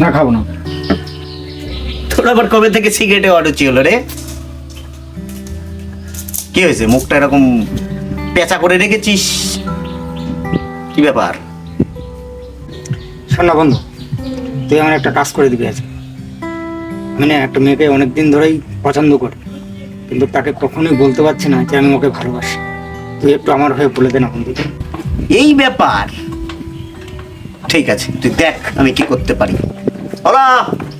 না খাব না। তোর আবার কবে থেকে সিগারেটে অরুচি হলো রে? কি হয়েছে? মুখটা এরকম পেঁচা করে রেখেছিস? কি ব্যাপার? শোন না বন্ধু তুই আমার একটা কাজ করে দিবি আজকে আমি না একটা মেয়েকে অনেকদিন ধরেই পছন্দ করি কিন্তু তাকে কখনোই বলতে পারছি না যে আমি ওকে ভালোবাসি। তুই একটু আমার হয়ে বলে দে না বন্ধু। এই ব্যাপার। ঠিক আছে তুই দেখ আমি কি করতে পারি। হলা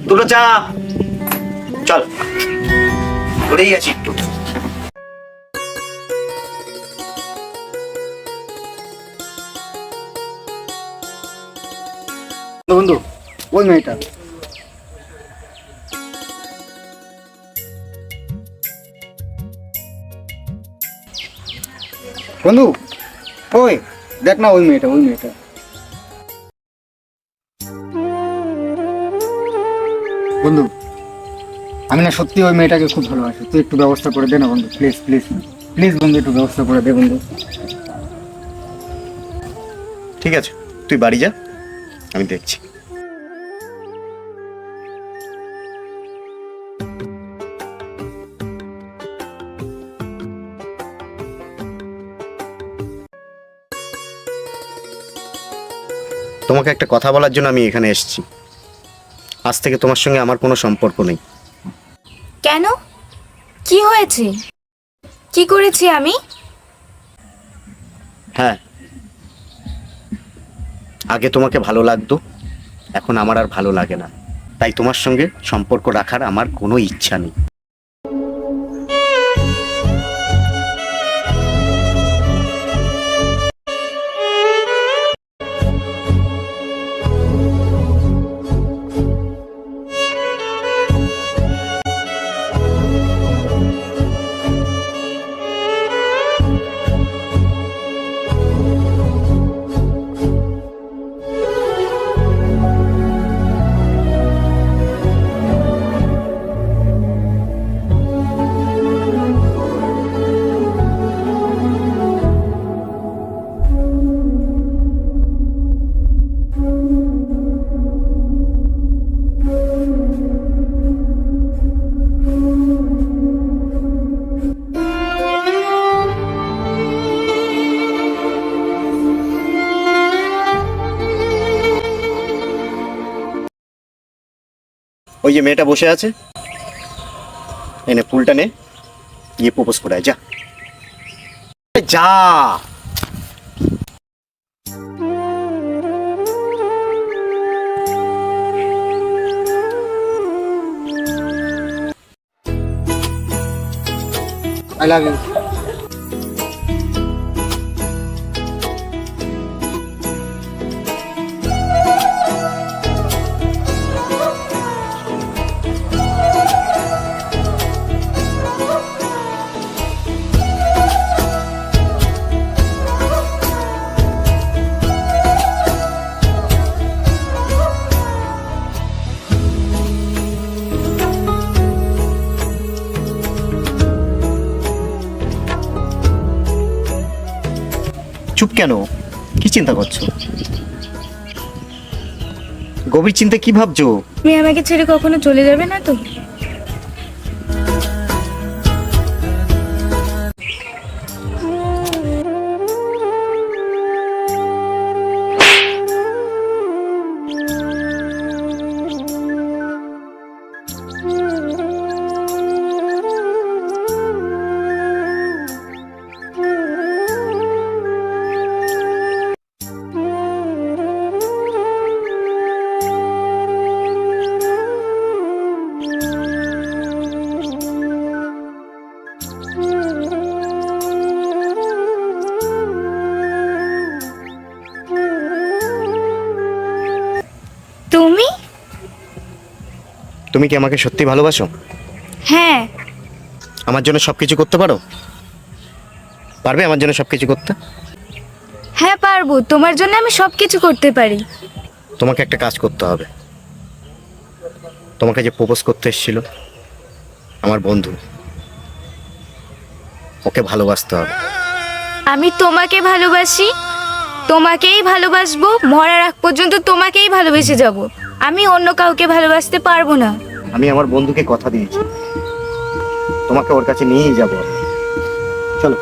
দুটো চা। চল। করেই আছি একটু। বন্ধু ওই মেয়েটা বন্ধু, ওই, দেখ না ওই মেয়েটা ওই মেয়েটা। বন্ধু, আমি না সত্যি ওই মেয়েটাকে খুব ভালোবাসি। তুই একটু ব্যবস্থা করে দে না বন্ধু প্লিজ প্লিজ প্লিজ বন্ধু, একটু ব্যবস্থা করে দে বন্ধু। ঠিক আছে, তুই বাড়ি যা, আমি দেখছি। তোমাকে একটা কথা বলার জন্য আমি এখানে এসেছি। আজ থেকে তোমার সঙ্গে আমার কোনো সম্পর্ক নেই। কেন? কি হয়েছে? কি করেছি আমি? হ্যাঁ। আগে তোমাকে ভালো লাগতো এখন আমার আর ভালো লাগে না। তাই তোমার সঙ্গে সম্পর্ক রাখার আমার কোনো ইচ্ছা নেই। ওই যে মেয়েটা বসে আছে। এনে ফুলটা নে। গিয়ে প্রপোজ করে যা। যা। আই লাভ ইউ চুপ কেন? কি চিন্তা করছ? গভীর চিন্তা কি ভাবছ? তুমি আমাকে ছেড়ে কখনো চলে যাবে না তো? তুমি কি আমাকে সত্যি ভালোবাসো? হ্যাঁ। আমার জন্য সবকিছু করতে পারো? পারবে আমার জন্য সবকিছু করতে? হ্যাঁ পারব। তোমার জন্য আমি সব কিছু করতে পারি। তোমাকে একটা কাজ করতে হবে। তোমাকে যে প্রপোজ করতে এসেছিল আমার বন্ধু ওকে ভালোবাসতে হবে। আমি তোমাকে ভালোবাসি তোমাকেই ভালোবাসবো মরার আগ পর্যন্ত তোমাকেই ভালোবেসে যাব। আমি অন্য কাউকে ভালোবাসতে পারব না। আমি আমার বন্ধুকে কথা দিয়েছি। তোমাকে ওর কাছে নিয়েই যাব। চলো।